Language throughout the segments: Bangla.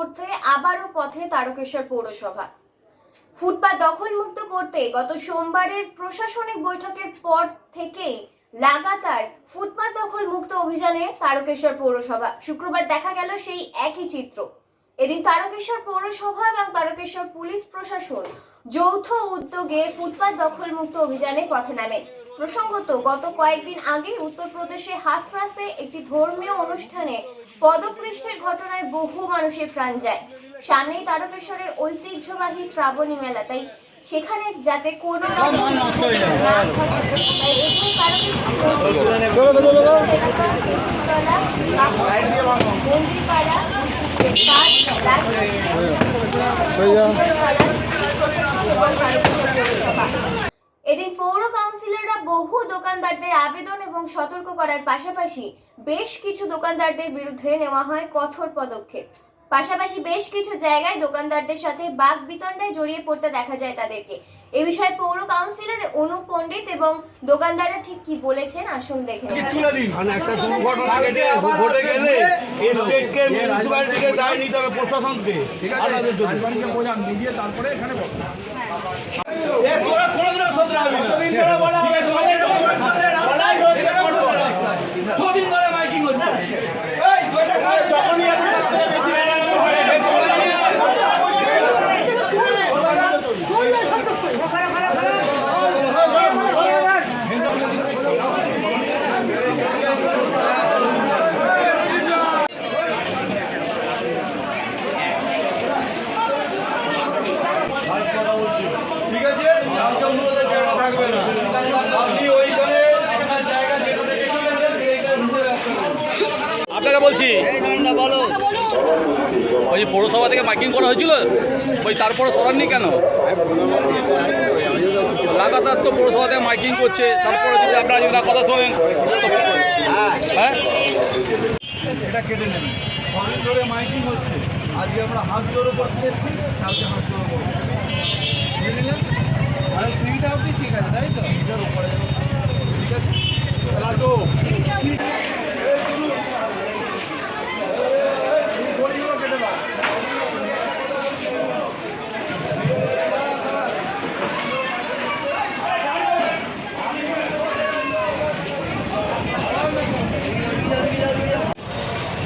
করতে আবারও পথে তারকেশ্বর পৌরসভা। ফুটপাত দখলমুক্ত করতে গত সোমবারের প্রশাসনিক বৈঠকের পর থেকে লাগাতার ফুটপাত দখল মুক্ত অভিযানে তারকেশ্বর পৌরসভা। শুক্রবার দেখা গেল সেই একই চিত্র। এদিন তারকেশ্বর পৌরসভা এবং তারকেশ্বর পুলিশ প্রশাসন যৌথ উদ্যোগে ফুটপাত দখল মুক্ত অভিযানে পথে নামে। প্রসঙ্গত, গত কয়েকদিন আগে উত্তরপ্রদেশে হাথরাসে একটি ধর্মীয় অনুষ্ঠানে পদপৃষ্ঠের ঘটনায় বহু মানুষের প্রাণ যায়। সামনেই তারকেশ্বরের ঐতিহ্যবাহী শ্রাবণী মেলা তাই সেখানে যাতে কোনো কিছু না ঘটে তাই এদিন তারকেশ্বর এলাকা, কুতুবতলা, কাপড়, মন্দিরপাড়া পার্ক, এদিন পৌর কাউন্সিলররা বহু দোকানদারদের আবেদন এবং সতর্ক করার পাশাপাশি বেশ কিছু দোকানদারদের বিরুদ্ধে নেওয়া হয় কঠোর পদক্ষেপ। পাশাপাশি বেশ কিছু জায়গায় দোকানদারদের সাথে বাঘ বিতণ্ডায় জড়িয়ে পড়তে দেখা যায় তাদেরকে। এ বিষয়ে পৌর কাউন্সিলর অনুপ পণ্ডিত এবং দোকানদাররা ঠিক কি বলেছেন আসুন দেখে নেওয়া যাক। মানে একটা দুর্ঘটনা ঘটে ঘটে গেলে স্টেটকে মিউনিসিপ্যালিটিকে দায় নিতে হবে প্রশাসনকে। আপনাদের জন্য। বোঝান নিজে তারপরে এখানে বসুন। ঠিক আছে কালকে অন্যদের জায়গা থাকবে না আপনি ওইখানে আপনার জায়গা যেটা থেকে চলেছেন সেইটা হিসেবে রাখতে হবে। আপনাকে বলছি ওই পৌরসভা থেকে মাইকিং করা হয়েছিল? ওই তারপরে সরাননি কেন? লাগাতার তো পৌরসভা থেকে মাইকিং করছে, তারপরে যদি আপনারা যদি না কথা শোনেন হ্যাঁ? মাইকিং হচ্ছে। আজকে আমরা হাত জোড়ো করতে কালকে হাত জোড়ো করব বুঝে নিলেন আর ফ্রিটা আপনি ঠিক আছে তাই তো এটার উপরে ঠিক আছে লাটো কেটে দাও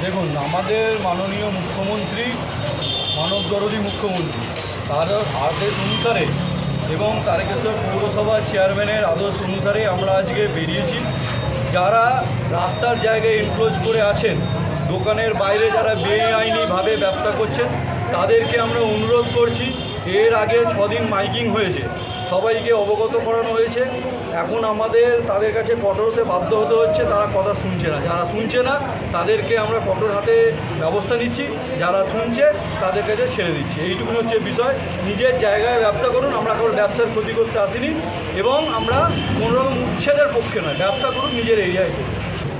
দেখুন আমাদের মাননীয় মুখ্যমন্ত্রী, মানব দরদী মুখ্যমন্ত্রী, তার আদেশ অনুসারে এবং তারকেশ্বর পৌরসভা চেয়ারম্যানের আদেশ অনুসারে আমরা আজকে বেরিয়েছি। যারা রাস্তার জায়গায় এনক্লোজ করে আছেন, দোকানের বাইরে যারা বেআইনিভাবে ব্যবসা করছেন, তাদেরকে আমরা অনুরোধ করছি, এর আগে ছদিন মাইকিং হয়েছে। সবাইকে অবগত করানো হয়েছে। এখন আমাদের তাদের কাছে কঠোর হতে বাধ্য হতে হচ্ছে, তারা কথা শুনছে না। যারা শুনছে না, তাদেরকে আমরা কঠোর হাতে ব্যবস্থা নিচ্ছি। যারা শুনছে, তাদের কাছে ছেড়ে দিচ্ছি। এইটুকু হচ্ছে বিষয়। নিজের জায়গায় ব্যবসা করুন, আমরা কোনো ব্যবসার ক্ষতি করতে আসিনি। এবং আমরা কোনোরকম উচ্ছেদের পক্ষে নয়। ব্যবসা করুন, নিজের এরিয়ায়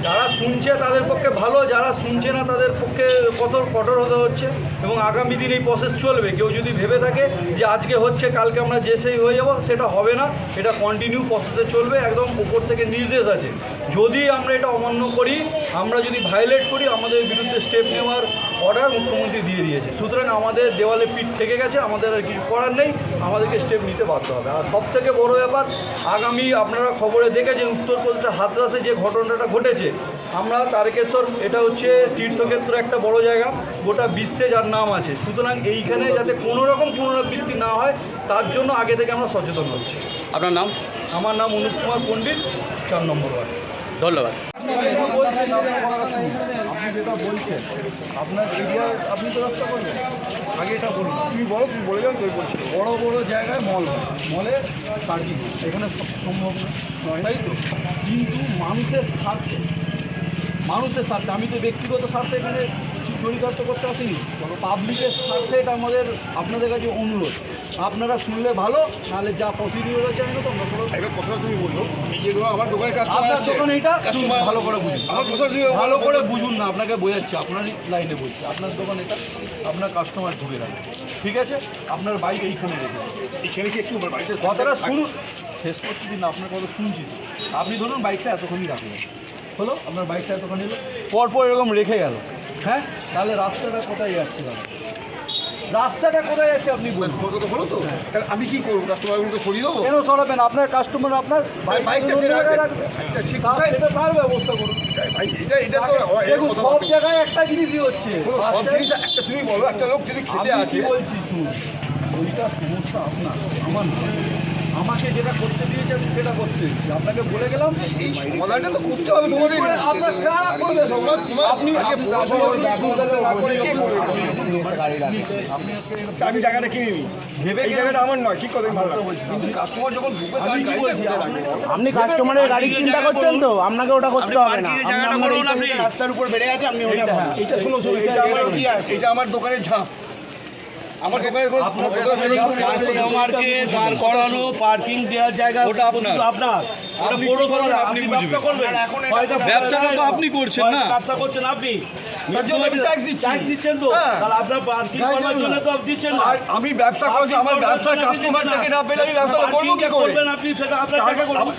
যারা শুনছে তাদের পক্ষে ভালো, যারা শুনছে না তাদের পক্ষে কত কঠোর হতে হচ্ছে এবং আগামী দিন এই প্রসেস চলবে। কেউ যদি ভেবে থাকে যে আজকে হচ্ছে, কালকে আমরা যে সেই হয়ে যাব, সেটা হবে না। এটা কন্টিনিউ প্রসেসে চলবে, একদম উপর থেকে নির্দেশ আছে। যদি আমরা এটা অমান্য করি, আমরা যদি ভায়োলেট করি, আমাদের বিরুদ্ধে স্টেপ নেওয়ার অর্ডার মুখ্যমন্ত্রী দিয়ে দিয়েছে। সুতরাং আমাদের দেওয়ালে পিঠ থেকে গেছে আমাদের আর কিছু করার নেই আমাদেরকে স্টেপ নিতে বাধ্য হবে। আর সব থেকে বড় ব্যাপার আগামী আপনারা খবরে দেখেছেন উত্তরপ্রদেশের হাতরাসে যে ঘটনাটা ঘটেছে আমরা তারকেশ্বর এটা হচ্ছে তীর্থক্ষেত্র একটা বড় জায়গা গোটা বিশ্বে যার নাম আছে। সুতরাং এইখানে যাতে কোনো রকম পুনরাবৃত্তি না হয় তার জন্য আগে থেকে আমরা সচেতন হচ্ছি। আপনার নাম? আমার নাম অনুপ কুমার পণ্ডিত চার নম্বর ওয়ার্ড। ধন্যবাদ। যেটা বলছেন আপনার এরিয়া আপনি তো রক্ষা করবেন আগে এটা বলুন তুমি বলো তুমি বলে যাও তুই বলছি বড় বড় জায়গায় মল হয়। মলে পার্কিং। এখানে সম্ভব নয় তাই তো কিন্তু মানুষের স্বার্থে মানুষের স্বার্থে আমি তো ব্যক্তিগত স্বার্থে এখানে চরিতার্থ করতে আসিনি পাবলিকের স্বার্থে এটা আমাদের আপনাদের কাছে অনুরোধ আপনারা শুনলে ভালো নাহলে যা প্রসিডিওর আছে আমি তো এবার কথা তুমি বলল যেগুলো আমার দোকানে কাস্টমার আছে দোকানে এটা কাস্টমার ভালো করে বুঝুন। আমার কথা তুমি ভালো করে বুঝুন না আপনাকে বোঝাচ্ছি আপনারই লাইনে বলছি। আপনার দোকান এটা আপনার কাস্টমার ঢুকে রাখবে ঠিক আছে? আপনার বাইক এইখানে রেখে। এখানে কি একটু কথাটা শুনুন। শেষ করছি দিন আপনার কথা শুনছি আপনি ধরুন বাইকটা এতক্ষণই রাখলেন। হলো? আপনার বাইকটা এতক্ষণ এলো। পরপর এরকম রেখে গেল। হ্যাঁ? তাহলে রাস্তাটা কোথায় যাচ্ছে? দাদা রাস্তাটা কোথায় যাচ্ছে আপনি বলুন। কলকাতা হলো তো তাহলে আমি কি করব? কাস্টমারগুলোকে সরিয়ে দেবো? কেন সরাবেন? আপনার কাস্টমার আপনার বাইকটা সেটা। তার- ব্যবস্থা করুন। ভাই এটা এটা তো দেখুন সব জায়গায় একটা জিনিসই হচ্ছে। সব জিনিস একটা তুমি বলো একটা লোক যদি খেতে আসে বলছি শুনুন ওইটা সমস্যা আপনার। আমার আমাকে যেটা করতে আমি সেটা করতে আপনাকে বলে গেলাম এই সমাধানটা তো করতে হবে তোমাদের। আপনার কারা করবে তোমার তোমার আপনি আমি জায়গাটা কিনে নিই। এই জায়গাটা আমার নয় ঠিক কথা কিন্তু কাস্টমার যখন কাস্টমারের গাড়ির চিন্তা করছেন তো? আপনাকে ওটা করতে হবে না। রাস্তার উপর বেড়ে গেছে আপনি এটা শোনো শোনো এটা আমার কি আছে? এটা আমার দোকানের ঝাঁপ আমার দোকানের কোনো আপনার কাস্টমারকে দাঁড় করানো পার্কিং দেওয়ার জায়গা ওটা আপনার। আপনার। আপনি ব্যবসা করবেন। আর এখন এটা হয়তো ব্যবসাটা তো আপনি করছেন না। ব্যবসা করছেন আপনি। আমি tax দিচ্ছি। ট্যাক্স দিচ্ছেন তো। তাহলে আপনার পার্কিং করবার জন্য তো আপনি দিচ্ছেন না। আর আমি ব্যবসা করছি আমার ব্যবসার কাস্টমারটাকে না। পেলে আমি ব্যবসাটা করব কি করে?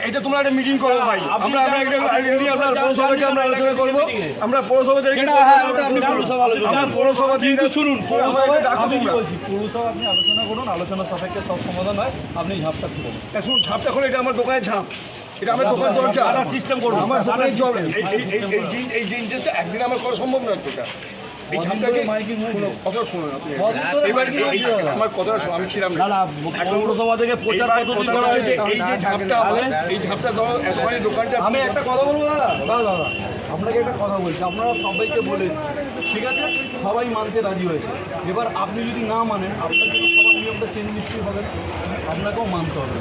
এটা তোমরা একটা মিটিং করো ভাই। আমরা আমরা একটা আপনার পৌরসভাকে আমরা আলোচনা করব। আমরা পৌরসভা থেকে হ্যাঁ, ওটা আপনি পৌরসভা আলোচনা আমরা পৌরসভা থেকে শুনুন ডাকুন পৌরসভা আপনি আলোচনা করুন আলোচনা সাপেক্ষে সব সমাধান হয় আপনি ঝাপটা খুলুন তা শুনুন ঝাপটা খোলে এটা আমার দোকানের ঝাঁপ। এটা আমার দোকান দরজা। টাটা সিস্টেম করুন। আমার দোকানের জল এই এই- এই- এই জিনিস এই জিনিসটা তো একদিন আমার করা সম্ভব নয় এটা। এই ঝাপটাকে। শোনো, শুনুন আপনি। এবার মাইকিং আমার কথাটা শুনুন আমি ছিলাম না। না পৌরসভা থেকে প্রচার পদ্ধতি করা হয়েছে। এই যে ঝাপটা আমার, এই ঝাপটা ধরো এতখানি দোকানটা আমি একটা কথা বলব দাদা? দাদা দাদা আপনাকে একটা কথা বলছি আপনারা সবাইকে বলে ঠিক আছে? সবাই মানতে রাজি হয়েছে। এবার আপনি যদি না মানেন, আপনার জন্য সবার নিয়মটা চেঞ্জ নিশ্চয়ই হবে আপনাকেও মানতে হবে।